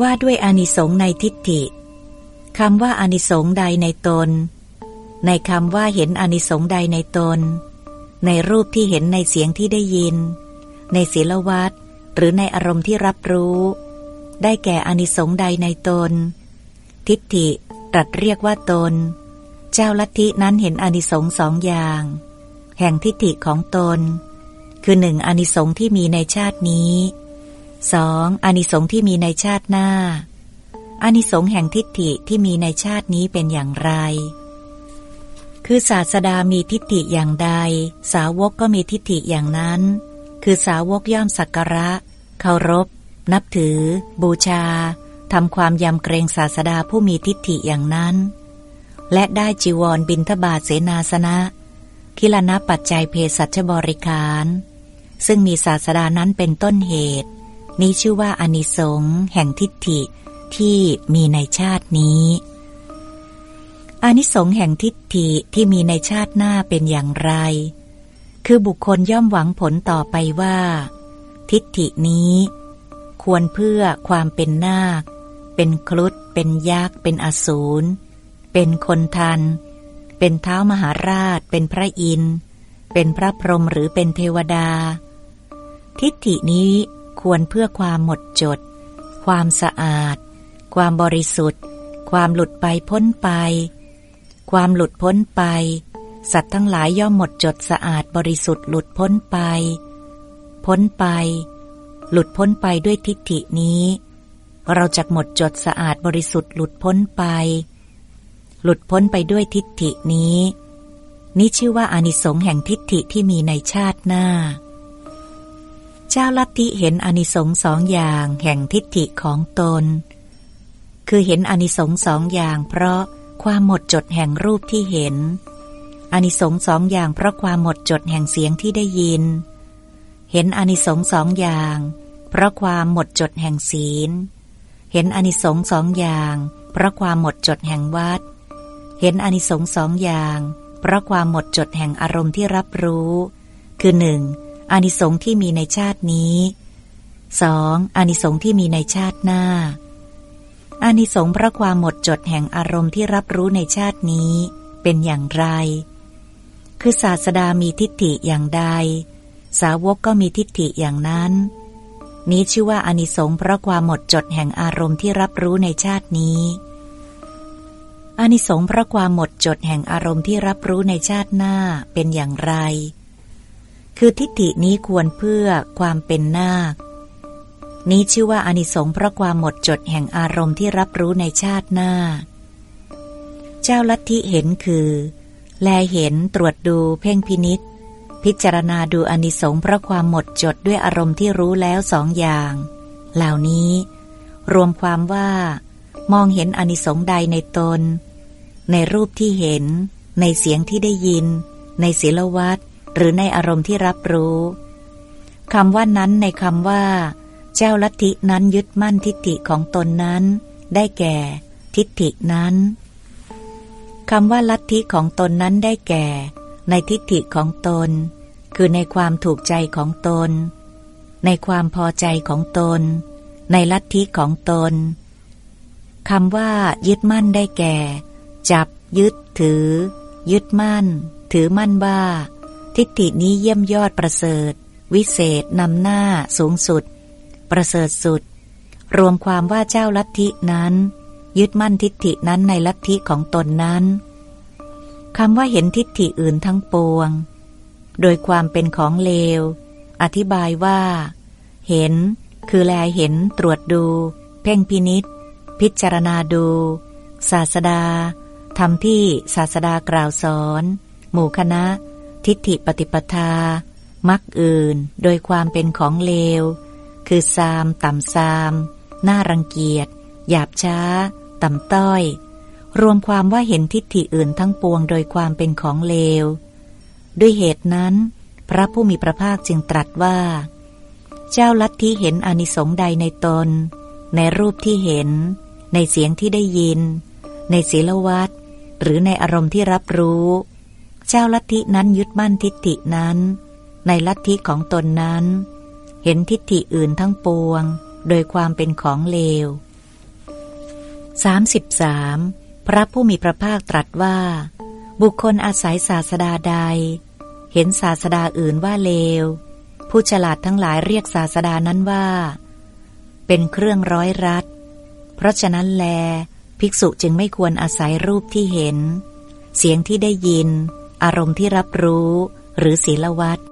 ว่าด้วยอนิสงในทิฏฐิคำว่าอนิสงใดในตน ในคำว่าเห็นอนิสงใดในตน ในรูปที่เห็นในเสียงที่ได้ยิน ในศีลวัตหรือในอารมณ์ที่รับรู้ ได้แก่อนิสงใดในตน ทิฏฐิตรัสเรียกว่าตน เจ้าลัทธินั้นเห็นอนิสงสองอย่าง แห่งทิฏฐิของตน คือหนึ่งอนิสงที่มีในชาตินี้ สองอานิสงส์ที่มีในชาติหน้า อานิสงส์แห่งทิฏฐิที่มีในชาตินี้เป็นอย่างไร คือศาสดามีทิฏฐิอย่างใด สาวกก็มีทิฏฐิอย่างนั้น คือสาวกย่อมสักการะ เคารพ นับถือ บูชาทำความยำเกรงศาสดาผู้มีทิฏฐิอย่างนั้น และได้จีวรบินทบาทเสนาสนะ คิลนะปัจจัยเพศสัชบริการ ซึ่งมีศาสดานั้นเป็นต้นเหตุ นี้ชื่อว่าอนิสงส์แห่งทิฏฐิที่มีในชาตินี้อนิสงส์แห่งทิฏฐิที่มีในชาติหน้าเป็นอย่างไร คือบุคคลย่อมหวังผลต่อไปว่า ทิฏฐินี้ ควรเพื่อความเป็นนาค เป็นครุฑเป็นยักษ์ เป็นอสูร เป็นคนทัน เป็นเท้ามหาราช เป็นพระอินทร์ เป็นพระพรหมหรือเป็นเทวดา ทิฏฐินี้ ควรเพื่อความหมดจด ความสะอาด ความบริสุทธิ์ ความหลุดไปพ้นไป ความหลุดพ้นไป สัตว์ทั้งหลายย่อมหมดจดสะอาดบริสุทธิ์หลุดพ้นไป พ้นไป หลุดพ้นไปด้วยทิฏฐินี้ เราจะหมดจดสะอาดบริสุทธิ์หลุดพ้นไป หลุดพ้นไปด้วยทิฏฐินี้ นี้ชื่อว่าอานิสงส์แห่งทิฏฐิที่มีในชาติหน้า เจ้าลัทธิเห็นอนิสงสองอย่างแห่งทิฏฐิของตน คือเห็นอนิสงสองอย่าง เพราะความหมดจดแห่งรูปที่เห็น อนิสงสองอย่าง เพราะความหมดจดแห่งเสียงที่ได้ยิน เห็นอนิสงสองอย่าง เพราะความหมดจดแห่งศีล เห็นอนิสงสองอย่าง เพราะความหมดจดแห่งวัด เห็นอนิสงสองอย่าง เพราะความหมดจดแห่งอารมณ์ที่รับรู้ คือหนึ่ง อานิสงส์ที่มีในชาตินี้ 2. อานิสงส์ที่มีในชาติหน้า อานิสงส์เพราะความหมดจดแห่งอารมณ์ที่รับรู้ในชาตินี้เป็นอย่างไร คือศาสดามีทิฏฐิอย่างใด สาวกก็มีทิฏฐิอย่างนั้น นี้ชื่อว่าอานิสงส์เพราะความหมดจดแห่งอารมณ์ที่รับรู้ในชาตินี้อานิสงส์เพราะความหมดจดแห่งอารมณ์ที่รับรู้ในชาติหน้าเป็นอย่างไร คือทิฏฐินี้ควรเพื่อความเป็นนาค นี้ชื่อว่าอนิสงส์เพราะความหมดจดแห่งอารมณ์ที่รับรู้ในชาติหน้า เจ้าลัทธิเห็นคือ แลเห็นตรวจดูเพ่งพินิษพิจารณาดูอนิสงส์เพราะความหมดจดด้วยอารมณ์ที่รู้แล้วสองอย่าง เหล่านี้ รวมความว่า มองเห็นอนิสงส์ใดในตน ในรูปที่เห็น ในเสียงที่ได้ยิน ในศีลวัต หรือในอารมณ์ที่รับรู้คำว่านั้นในคำว่า เจ้าลัทธินั้นยึดมั่นทิฏฐิของตนนั้น ได้แก่ ทิฏฐินั้นคำว่าลัทธิของตนนั้นได้แก่ ในทิฏฐิของตน คือในความถูกใจของตน ในความพอใจของตน ในลัทธิของตนคำว่า ยึดมั่นได้แก่ จับ ยึดถือ ยึดมั่น ถือมั่นว่า ทิฏฐินี้เยี่ยมยอดประเสริฐ วิเศษนำหน้าสูงสุด ประเสริฐสุด รวมความว่าเจ้าลัทธินั้น ยึดมั่นทิฏฐินั้นในลัทธิของตนนั้นคำว่าเห็นทิฏฐิอื่นทั้งปวง โดยความเป็นของเลว อธิบายว่า เห็น คือแลเห็นตรวจดู เพ่งพินิษพิจารณาดู ศาสดาทำที่ศาสดากล่าวสอน หมู่คณะ ทิฏฐิปฏิปทา มักอื่น โดยความเป็นของเลว คือซาม ต่ำซามน่ารังเกียจ หยาบช้า ต่ำต้อย รวมความว่าเห็นทิฏฐิอื่นทั้งปวงโดยความเป็นของเลว ด้วยเหตุนั้น พระผู้มีพระภาคจึงตรัสว่า เจ้าลัทธิเห็นอนิสงส์ใดในตน ในรูปที่เห็น ในเสียงที่ได้ยิน ในศีลวัตหรือในอารมณ์ที่รับรู้ เจ้าลัทธินั้นยึดมั่นทิฏฐินั้น ในลัทธิของตนนั้น เห็นทิฏฐิอื่นทั้งปวง โดยความเป็นของเลว 33. พระผู้มีพระภาคตรัสว่า บุคคลอาศัยศาสดาใด เห็นศาสดาอื่นว่าเลว ผู้ฉลาดทั้งหลายเรียกศาสดานั้นว่า เป็นเครื่องร้อยรัดเพราะฉะนั้นแล ภิกษุจึงไม่ควรอาศัยรูปที่เห็น เสียงที่ได้ยิน อารมณ์ที่รับรู้ หรือศีลวัตร